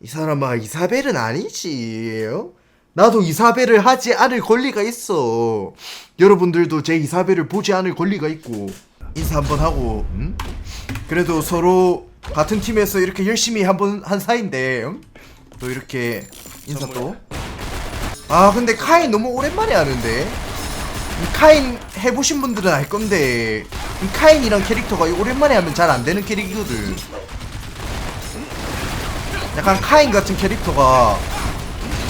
이 사람아 이사벨은 아니지 어? 나도 이사벨을 하지 않을 권리가 있어 여러분들도 제 이사벨을 보지 않을 권리가 있고 인사 한번 하고 음? 그래도 서로 같은 팀에서 이렇게 열심히 한번 한 사이인데 음? 또 이렇게 인사 또 아 근데 카인 너무 오랜만에 하는데 이 카인 해보신 분들은 알 건데 이 카인이랑 캐릭터가 오랜만에 하면 잘 안 되는 캐릭이거든 약간 카인 같은 캐릭터가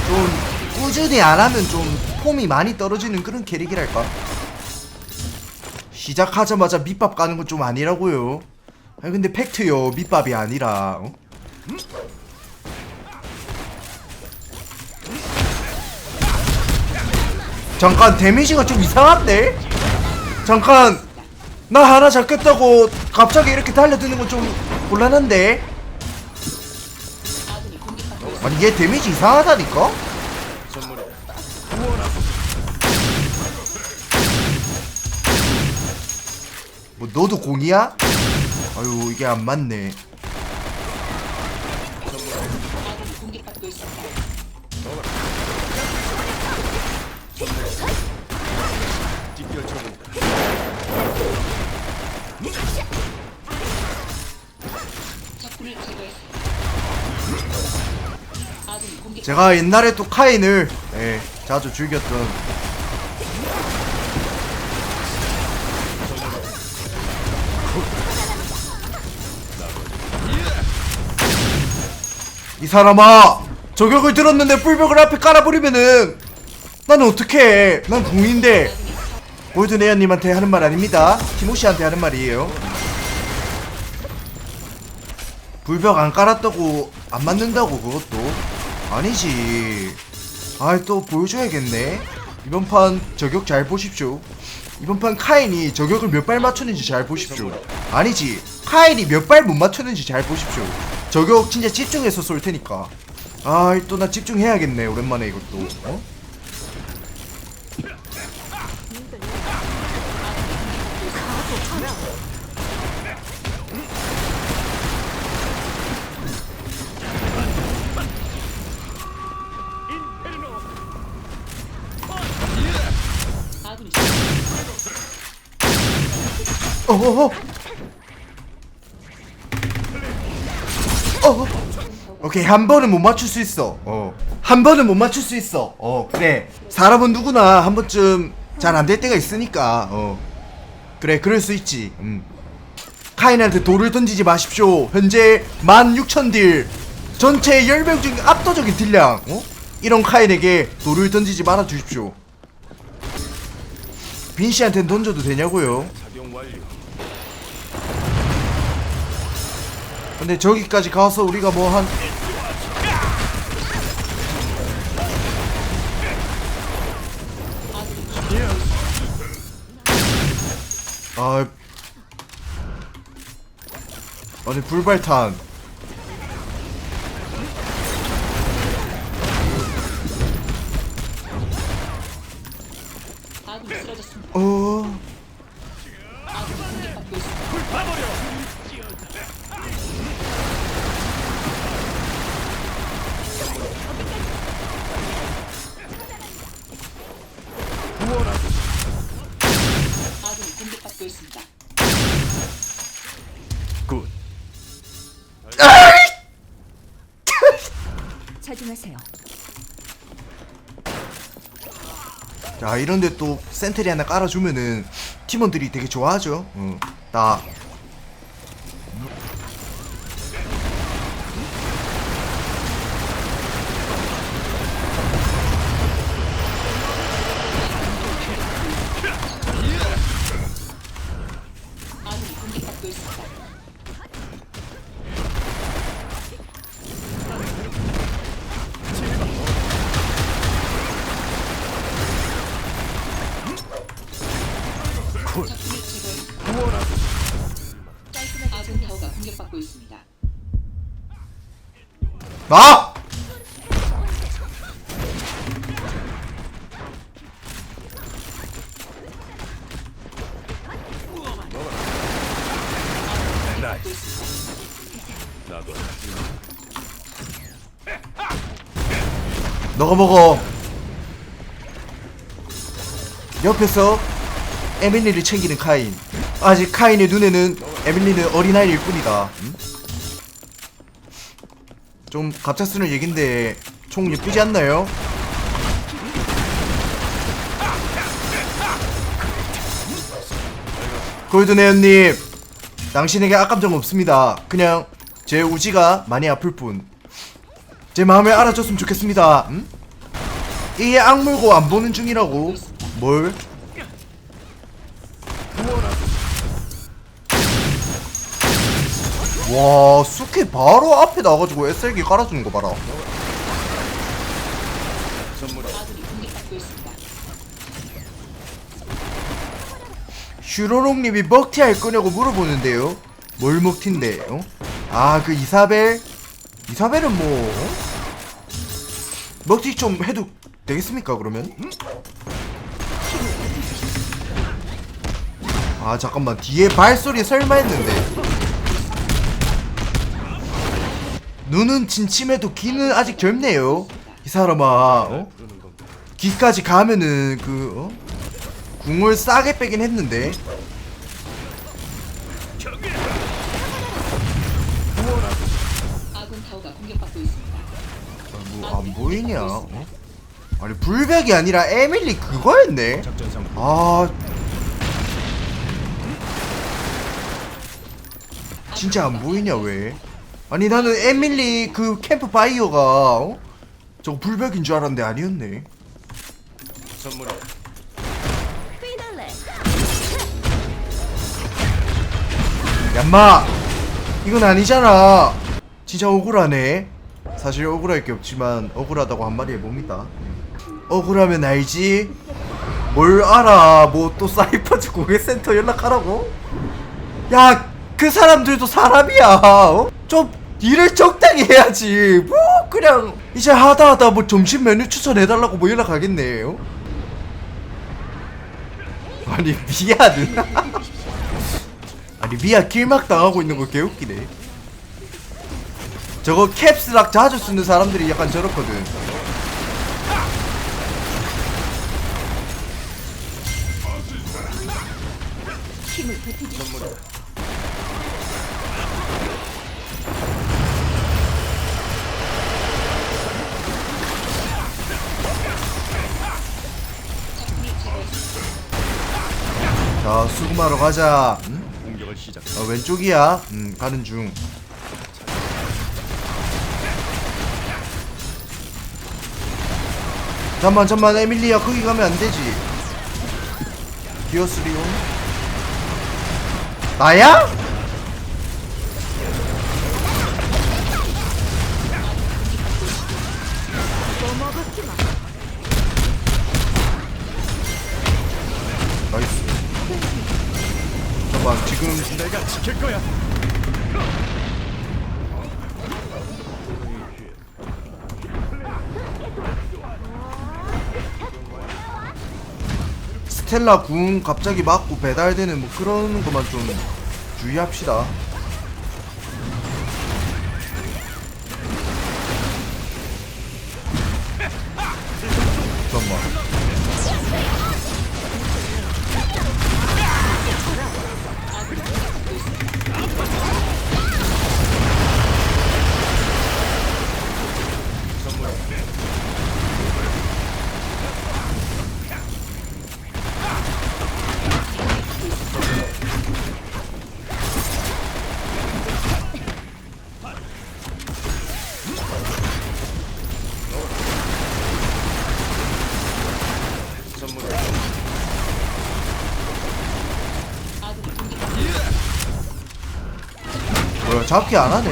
좀 꾸준히 안 하면 좀 폼이 많이 떨어지는 그런 캐릭이랄까 시작하자마자 밑밥 까는 건 좀 아니라고요 아니 근데 팩트요 밑밥이 아니라 어? 잠깐 데미지가 좀 이상한데? 잠깐 나 하나 잡겠다고 갑자기 이렇게 달려드는 건 좀 곤란한데? 아니 얘 데미지 이상하다니까? 뭐 너도 공이야? 아유 이게 안 맞네 제가 옛날에 또 카인을 예, 자주 즐겼던. 이 사람아 저격을 들었는데 뿔벽을 앞에 깔아버리면은 나는 어떡해? 난 공인데. 골드네어님한테 하는 말 아닙니다. 티모시한테 하는 말이에요. 불벽 안 깔았다고 안 맞는다고 그것도 아니지. 아이 또 보여줘야겠네. 이번 판 저격 잘 보십시오. 이번 판 카인이 저격을 몇 발 맞췄는지 잘 보십시오. 아니지. 카인이 몇 발 못 맞췄는지 잘 보십시오. 저격 진짜 집중해서 쏠 테니까. 아이 또 나 집중해야겠네 오랜만에 이것도. 어? 어어어. 어 오케이 한 번은 못 맞출 수 있어. 어한 번은 못 맞출 수 있어. 어 그래. 사람은 누구나 한 번쯤 잘 안 될 때가 있으니까 어. 그래 그럴 수 있지. 음. 카인한테 돌을 던지지 마십시오. 현재 16,000딜. 전체 10명 중 압도적인 딜량 어? 이런 카인에게 돌을 던지지 말아 주십시오. 빈씨한테는 던져도 되냐고요 근데 저기까지 가서 우리가 뭐 한 아 아니 불발탄 자중하세요. 자 이런데 또 센트리 하나 깔아주면은 팀원들이 되게 좋아하죠. 응. 딱 공격받고 있습니다. 나. 너가 먹어 옆에서 에밀리를 챙기는 카인 아직 카인의 눈에는 에밀리는 어린아이일 뿐이다 음? 좀 갑작스러운 얘긴데 총 예쁘지 않나요? 골드네언님 당신에게 악감정 없습니다 그냥 제 우지가 많이 아플 뿐제 마음을 알아줬으면 좋겠습니다 음? 이게 악물고 안 보는 중이라고 뭘? 와 수케 바로 앞에 나가지고 SL기 깔아주는 거 봐라. 슈로롱님이 먹튀 할 거냐고 물어보는데요 뭘 먹튀인데 어? 아그 이사벨 이사벨은 뭐 어? 먹튀 좀 해도 되겠습니까 그러면? 아 잠깐만 뒤에 발소리 설마 했는데 눈은 진침해도 귀는 아직 젊네요 이 사람아 어? 귀까지 가면은 그 어? 궁을 싸게 빼긴 했는데 아군 타워가 공격받고 있습니다. 뭐안 보이냐? 어? 아니 불백이 아니라 에밀리 그거였네. 아 진짜 안 보이냐 왜? 아니 나는 에밀리 그 캠프 바이어가 어? 저거 불백인 줄 알았는데 아니었네. 얌마 이건 아니잖아. 진짜 억울하네. 사실 억울할 게 없지만 억울하다고 한마디 해봅니다. 억울하면 알지? 뭘 알아? 뭐 또 사이퍼즈 고객센터 연락하라고? 야, 그 사람들도 사람이야. 어? 좀 일을 적당히 해야지. 뭐 그냥 이제 하다 하다 뭐 점심 메뉴 추천해달라고 뭐 연락하겠네. 요 아니 미아는 아니 미아 길막 당하고 있는 거 개웃기네. 저거 캡스락 자주 쓰는 사람들이 약간 저렇거든. 가자. 응? 공격을 시작. 어, 왼쪽이야. 음, 가는 중. 잠만, 잠만, 에밀리야, 거기 가면 안 되지. 디어스리온. 나야? 나이스. 내가 지킬 거야. 스텔라 궁 갑자기 맞고 배달되는 뭐 그런 것만 좀 주의합시다. 잡기 안 하네.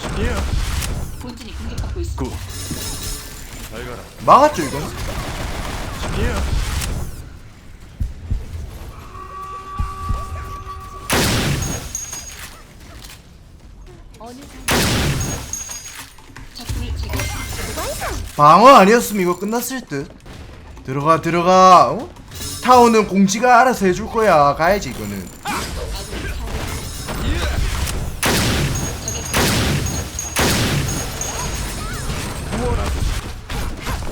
신이야. 본진이 공격받고 있습니다. 굿. 잘 가라. 막았죠 이건. 신 방어 아니었으면 이거 끝났을 듯. 들어가 들어가. 어? 타워는 공지가 알아서 해줄 거야 가야지 이거는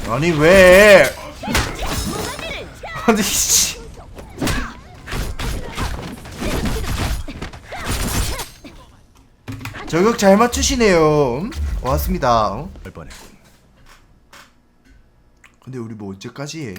아니 왜 아니 씨 저격 잘 맞추시네요 음? 고맙습니다 어? 할 뻔했군. 근데 우리 뭐 언제까지 해?